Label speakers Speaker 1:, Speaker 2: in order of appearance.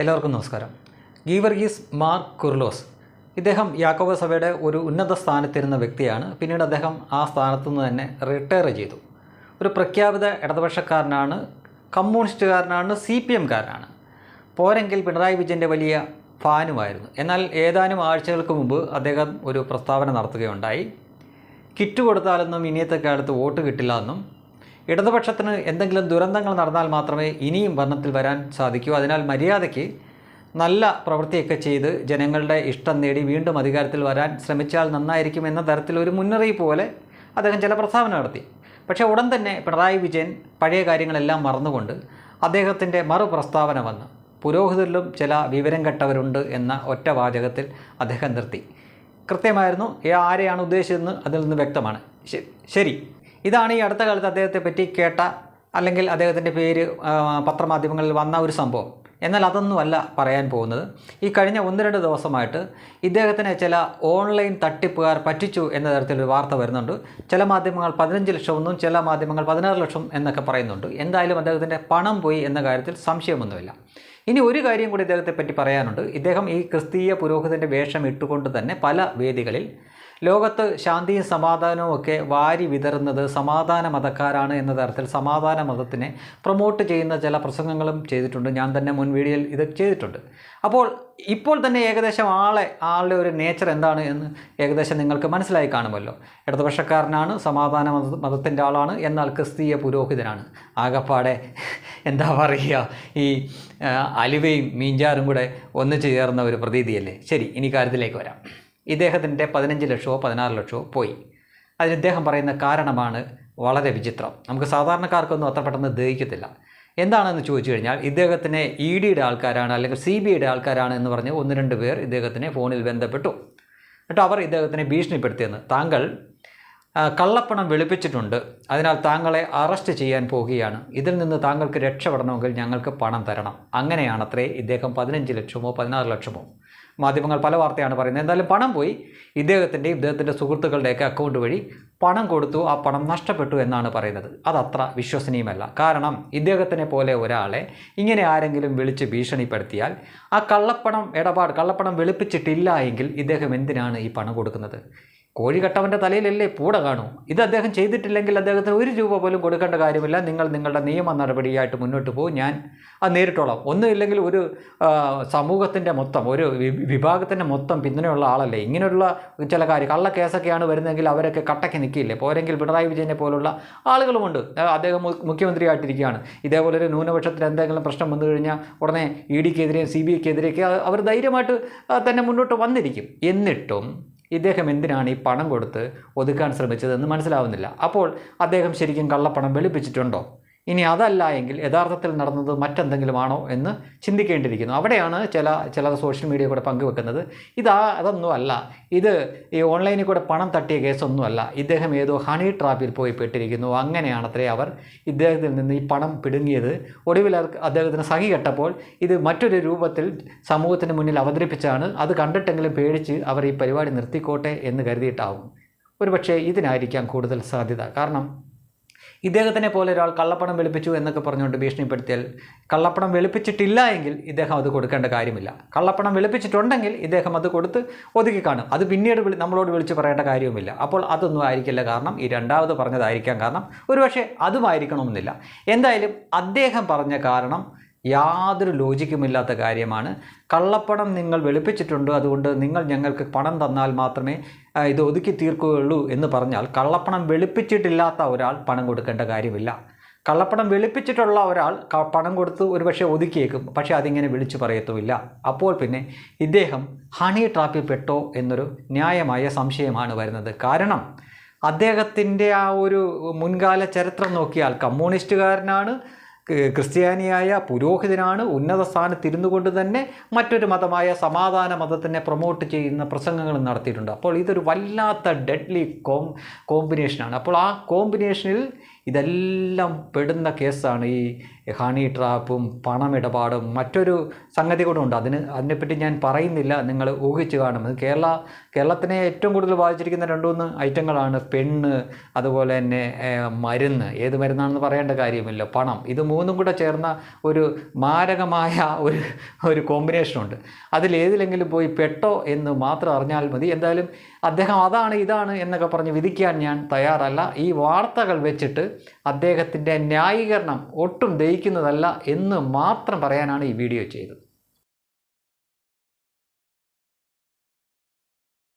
Speaker 1: എല്ലാവർക്കും നമസ്കാരം. ഗീവർഗീസ് മാർ കുർലോസ്. ഇദ്ദേഹം യാക്കോബ സഭയുടെ ഒരു ഉന്നത സ്ഥാനത്തിരുന്ന വ്യക്തിയാണ്. പിന്നീട് അദ്ദേഹം ആ സ്ഥാനത്തു നിന്ന് തന്നെ റിട്ടയർ ചെയ്തു. ഒരു പ്രഖ്യാപിത ഇടതുപക്ഷക്കാരനാണ് കമ്മ്യൂണിസ്റ്റുകാരനാണ് സി പി എംകാരനാണ്. പോരെങ്കിൽ പിണറായി വിജയന്റെ വലിയ ഫാനുമായിരുന്നു. എന്നാൽ ഏതാനും ആഴ്ചകൾക്ക് മുമ്പ് അദ്ദേഹം ഒരു പ്രസ്താവന നടത്തുകയുണ്ടായി. കിറ്റ് കൊടുത്താലൊന്നും ഇനിയത്തെ കാലത്ത് വോട്ട് കിട്ടില്ല എന്നും ഇടതുപക്ഷത്തിന് എന്തെങ്കിലും ദുരന്തങ്ങൾ നടന്നാൽ മാത്രമേ ഇനിയും ഭരണത്തിൽ വരാൻ സാധിക്കൂ. അതിനാൽ മര്യാദയ്ക്ക് നല്ല പ്രവൃത്തിയൊക്കെ ചെയ്ത് ജനങ്ങളുടെ ഇഷ്ടം നേടി വീണ്ടും അധികാരത്തിൽ വരാൻ ശ്രമിച്ചാൽ നന്നായിരിക്കും എന്ന തരത്തിൽ ഒരു മുന്നറിയിപ്പ് പോലെ അദ്ദേഹം ചില പ്രസ്താവന നടത്തി. പക്ഷേ ഉടൻ തന്നെ പിണറായി വിജയൻ പഴയ കാര്യങ്ങളെല്ലാം മറന്നുകൊണ്ട് അദ്ദേഹത്തിന്റെ മറു പ്രസ്താവന വന്നു പുരോഹിതരിലും ചില വിവരം കെട്ടവരുണ്ട് എന്ന ഒറ്റ വാചകത്തിൽ അദ്ദേഹം നിർത്തി. കൃത്യമായിരുന്നു ആരെയാണ് ഉദ്ദേശിച്ചതെന്ന് അതിൽ നിന്ന് വ്യക്തമാണ്. ശരി. ഇതാണ് ഈ അടുത്ത കാലത്ത് അദ്ദേഹത്തെ പറ്റി കേട്ട അല്ലെങ്കിൽ അദ്ദേഹത്തിന്റെ പേര് പത്രമാധ്യമങ്ങളിൽ വന്ന ഒരു സംഭവം. എന്നാൽ അതൊന്നുമല്ല പറയാൻ പോകുന്നത്. ഈ കഴിഞ്ഞ ഒന്ന് രണ്ട് ദിവസമായിട്ട് ഇദ്ദേഹത്തിനെ ചില ഓൺലൈൻ തട്ടിപ്പുകാർ പറ്റിച്ചു എന്ന തരത്തിലൊരു വാർത്ത വരുന്നുണ്ട്. ചില മാധ്യമങ്ങൾ പതിനഞ്ച് ലക്ഷമെന്നും ചില മാധ്യമങ്ങൾ പതിനാറ് ലക്ഷം എന്നൊക്കെ പറയുന്നുണ്ട്. എന്തായാലും അദ്ദേഹത്തിന്റെ പണം പോയി എന്ന കാര്യത്തിൽ സംശയമൊന്നുമില്ല. ഇനി ഒരു കാര്യം കൂടി ഇദ്ദേഹത്തെ പറ്റി പറയാനുണ്ട്. ഇദ്ദേഹം ഈ ക്രിസ്തീയ പുരോഹിതന്റെ വേഷം ഇട്ടുകൊണ്ട് തന്നെ പല വേദികളിൽ ലോകത്ത് ശാന്തിയും സമാധാനവും ഒക്കെ വാരി വിതറുന്നത് സമാധാന മതക്കാരാണ് എന്ന തരത്തിൽ സമാധാന മതത്തിനെ പ്രൊമോട്ട് ചെയ്യുന്ന ചില പ്രസംഗങ്ങളും ചെയ്തിട്ടുണ്ട്. ഞാൻ തന്നെ മുൻ വീഡിയോയിൽ ഇത് ചെയ്തിട്ടുണ്ട്. അപ്പോൾ ഇപ്പോൾ തന്നെ ഏകദേശം ആളെ ആളുടെ ഒരു നേച്ചർ എന്താണ് എന്ന് ഏകദേശം നിങ്ങൾക്ക് മനസ്സിലായി കാണുമല്ലോ. ഇടതുപക്ഷക്കാരനാണ് സമാധാന മത മതത്തിന്റെ ആളാണ് എന്നാൽ ക്രിസ്തീയ പുരോഹിതനാണ്. ആകപ്പാടെ എന്താ പറയുക ഈ അലുവയും മീഞ്ചാറും കൂടെ ഒന്നിച്ചു ചേർന്ന ഒരു പ്രതീതിയല്ലേ? ശരി ഇനി കാര്യത്തിലേക്ക് വരാം. ഇദ്ദേഹത്തിന്റെ പതിനഞ്ച് ലക്ഷമോ പതിനാറ് ലക്ഷമോ പോയി. അതിന് ഇദ്ദേഹം പറയുന്ന കാരണമാണ് വളരെ വിചിത്രം. നമുക്ക് സാധാരണക്കാർക്കൊന്നും അത്ര പെട്ടെന്ന് ദഹിക്കത്തില്ല. എന്താണെന്ന് ചോദിച്ചു കഴിഞ്ഞാൽ ഇദ്ദേഹത്തിനെ ഇ ഡിയുടെ ആൾക്കാരാണ് അല്ലെങ്കിൽ സി ബി ഐയുടെ ആൾക്കാരാണ് എന്ന് പറഞ്ഞ് ഒന്ന് രണ്ട് പേർ ഇദ്ദേഹത്തിനെ ഫോണിൽ ബന്ധപ്പെട്ടു. എന്നിട്ട് അവർ ഇദ്ദേഹത്തിനെ ഭീഷണിപ്പെടുത്തിയെന്ന്. താങ്കൾ കള്ളപ്പണം വെളുപ്പിച്ചിട്ടുണ്ട്. അതിനാൽ താങ്കളെ അറസ്റ്റ് ചെയ്യാൻ പോവുകയാണ് ഇതിൽ നിന്ന് താങ്കൾക്ക് രക്ഷപ്പെടണമെങ്കിൽ ഞങ്ങൾക്ക് പണം തരണം. അങ്ങനെയാണത്രേ ഇദ്ദേഹം പതിനഞ്ച് ലക്ഷമോ പതിനാറ് ലക്ഷമോ മാധ്യമങ്ങൾ പല വാർത്തയാണ് പറയുന്നത്. എന്തായാലും പണം പോയി ഇദ്ദേഹത്തിന്റെയും ഇദ്ദേഹത്തിന്റെ സുഹൃത്തുക്കളുടെയൊക്കെ അക്കൗണ്ട് വഴി പണം കൊടുത്തു. ആ പണം നഷ്ടപ്പെട്ടു എന്നാണ് പറയുന്നത്. അതത്ര വിശ്വസനീയമല്ല. കാരണം ഇദ്ദേഹത്തിനെ പോലെ ഒരാളെ ഇങ്ങനെ ആരെങ്കിലും വിളിച്ച് ഭീഷണിപ്പെടുത്തിയാൽ ആ കള്ളപ്പണം ഇടപാട് കള്ളപ്പണം വെളുപ്പിച്ചിട്ടില്ല എങ്കിൽ ഇദ്ദേഹം എന്തിനാണ് ഈ പണം കൊടുക്കുന്നത്? കോഴിക്കട്ടവന്റെ തലയിലല്ലേ പൂട കാണൂ? ഇത് അദ്ദേഹം ചെയ്തിട്ടില്ലെങ്കിൽ അദ്ദേഹത്തിന് ഒരു രൂപ പോലും കൊടുക്കേണ്ട കാര്യമില്ല. നിങ്ങൾ നിങ്ങളുടെ നിയമ നടപടിയായിട്ട് മുന്നോട്ട് പോകും ഞാൻ അത് നേരിട്ടോളാം. ഒന്നുമില്ലെങ്കിൽ ഒരു സമൂഹത്തിന്റെ മൊത്തം ഒരു വിഭാഗത്തിന്റെ മൊത്തം പിന്തുണയുള്ള ആളല്ലേ? ഇങ്ങനെയുള്ള ചില കാര്യം കള്ള കേസൊക്കെയാണ് വരുന്നതെങ്കിൽ അവരൊക്കെ കട്ടയ്ക്ക് നിൽക്കില്ലേ പോരെങ്കിൽ പിണറായി വിജയനെ പോലുള്ള ആളുകളുമുണ്ട്. അദ്ദേഹം മുഖ്യമന്ത്രിയായിട്ടിരിക്കുകയാണ്. ഇതേപോലെ ഒരു ന്യൂനപക്ഷത്തിൽ എന്തെങ്കിലും പ്രശ്നം വന്നു കഴിഞ്ഞാൽ ഉടനെ ഇ ഡിക്കെതിരെയും സി ബി ഐക്കെതിരെയൊക്കെ അവർ ധൈര്യമായിട്ട് തന്നെ മുന്നോട്ട് വന്നിരിക്കും. എന്നിട്ടും ഇദ്ദേഹം എന്തിനാണ് ഈ പണം കൊടുത്ത് ഒതുക്കാൻ ശ്രമിച്ചതെന്ന് മനസ്സിലാവുന്നില്ല. അപ്പോൾ അദ്ദേഹം ശരിക്കും കള്ളപ്പണം വെളുപ്പിച്ചിട്ടുണ്ടോ? ഇനി അതല്ല എങ്കിൽ യഥാർത്ഥത്തിൽ നടന്നത് മറ്റെന്തെങ്കിലും ആണോ എന്ന് ചിന്തിക്കേണ്ടിയിരിക്കുന്നു. അവിടെയാണ് ചില ചില സോഷ്യൽ മീഡിയ കൂടെ പങ്കുവെക്കുന്നത്. ഇതാ അതൊന്നും അല്ല. ഇത് ഈ ഓൺലൈനിൽ കൂടെ പണം തട്ടിയ കേസൊന്നുമല്ല ഇദ്ദേഹം ഏതോ ഹണി ട്രാപ്പിൽ പോയി പെട്ടിരിക്കുന്നു. അങ്ങനെയാണത്രേ അവർ ഇദ്ദേഹത്തിൽ നിന്ന് ഈ പണം പിടുങ്ങിയത്. ഒടുവിൽ അദ്ദേഹത്തിന് സഹി കെട്ടപ്പോൾ ഇത് മറ്റൊരു രൂപത്തിൽ സമൂഹത്തിന് മുന്നിൽ അവതരിപ്പിച്ചാണ് അത് കണ്ടിട്ടെങ്കിലും പേടിച്ച് അവർ ഈ പരിപാടി നിർത്തിക്കോട്ടെ എന്ന് കരുതിയിട്ടാവും. ഒരുപക്ഷേ ഇതിനായിരിക്കാം കൂടുതൽ സാധ്യത. കാരണം ഇദ്ദേഹത്തിനെ പോലെ ഒരാൾ കള്ളപ്പണം വെളുപ്പിച്ചു എന്നൊക്കെ പറഞ്ഞുകൊണ്ട് ഭീഷണിപ്പെടുത്തിയാൽ കള്ളപ്പണം വെളുപ്പിച്ചിട്ടില്ല എങ്കിൽ ഇദ്ദേഹം അത് കൊടുക്കേണ്ട കാര്യമില്ല. കള്ളപ്പണം വെളുപ്പിച്ചിട്ടുണ്ടെങ്കിൽ ഇദ്ദേഹം അത് കൊടുത്ത് ഒതുക്കി കാണും. അത് പിന്നീട് നമ്മളോട് വിളിച്ച് പറയേണ്ട കാര്യവുമില്ല. അപ്പോൾ അതൊന്നും ആയിരിക്കില്ല കാരണം ഈ രണ്ടാമത് പറഞ്ഞതായിരിക്കാം കാരണം ഒരുപക്ഷെ അതുമായിരിക്കണമെന്നില്ല. എന്തായാലും അദ്ദേഹം പറഞ്ഞ കാരണം യാതൊരു ലോജിക്കുമില്ലാത്ത കാര്യമാണ്. കള്ളപ്പണം നിങ്ങൾ വെളുപ്പിച്ചിട്ടുണ്ട് അതുകൊണ്ട് നിങ്ങൾ ഞങ്ങൾക്ക് പണം തന്നാൽ മാത്രമേ ഇത് ഒതുക്കി തീർക്കുകയുള്ളൂ എന്ന് പറഞ്ഞാൽ കള്ളപ്പണം വെളുപ്പിച്ചിട്ടില്ലാത്ത ഒരാൾ പണം കൊടുക്കേണ്ട കാര്യമില്ല. കള്ളപ്പണം വെളുപ്പിച്ചിട്ടുള്ള ഒരാൾ പണം കൊടുത്ത് ഒരുപക്ഷെ ഒതുക്കിയേക്കും പക്ഷേ അതിങ്ങനെ വിളിച്ചു പറയത്തുമില്ല. അപ്പോൾ പിന്നെ ഇദ്ദേഹം ഹണി ട്രാപ്പിൽ പെട്ടോ എന്നൊരു ന്യായമായ സംശയമാണ് വരുന്നത്. കാരണം അദ്ദേഹത്തിന്റെ ആ ഒരു മുൻകാല ചരിത്രം നോക്കിയാൽ കമ്മ്യൂണിസ്റ്റുകാരനാണ് ക്രിസ്ത്യാനിയായ പുരോഹിതനാണ് ഉന്നത സ്ഥാനത്തിരുന്നു കൊണ്ട് തന്നെ മറ്റൊരു മതമായ സമാധാന മതത്തിനെ പ്രൊമോട്ട് ചെയ്യുന്ന പ്രസംഗങ്ങൾ നടത്തിയിട്ടുണ്ട്. അപ്പോൾ ഇതൊരു വല്ലാത്ത ഡെഡ്ലി കോം കോമ്പിനേഷനാണ് അപ്പോൾ ആ കോമ്പിനേഷനിൽ ഇതെല്ലാം പെടുന്ന കേസാണ് ഈ ഹണി ട്രാപ്പും പണമിടപാടും മറ്റൊരു സംഗതി കൂടെ ഉണ്ട്. അതിന് അതിനെപ്പറ്റി ഞാൻ പറയുന്നില്ല. നിങ്ങൾ ഊഹിച്ച് കാണും. കേരള കേരളത്തിനെ ഏറ്റവും കൂടുതൽ ബാധിച്ചിരിക്കുന്ന രണ്ട് മൂന്ന് ഐറ്റങ്ങളാണ് പെണ്ണ് അതുപോലെ തന്നെ മരുന്ന്. ഏത് മരുന്നാണെന്ന് പറയേണ്ട കാര്യമില്ല. പണം. ഇത് മൂന്നും കൂടെ ചേർന്ന ഒരു മാരകമായ ഒരു ഒരു കോമ്പിനേഷനുണ്ട്. അതിലേതിലെങ്കിലും പോയി പെട്ടോ എന്ന് മാത്രം അറിഞ്ഞാൽ മതി. എന്തായാലും അദ്ദേഹം അതാണ് ഇതാണ് എന്നൊക്കെ പറഞ്ഞ് വിധിക്കാൻ ഞാൻ തയ്യാറല്ല. ഈ വാർത്തകൾ വെച്ചിട്ട് അദ്ദേഹത്തിന്റെ ന്യായീകരണം ഒട്ടും ദഹിക്കുന്നതല്ല എന്ന് മാത്രം പറയാനാണ് ഈ വീഡിയോ ചെയ്തത്.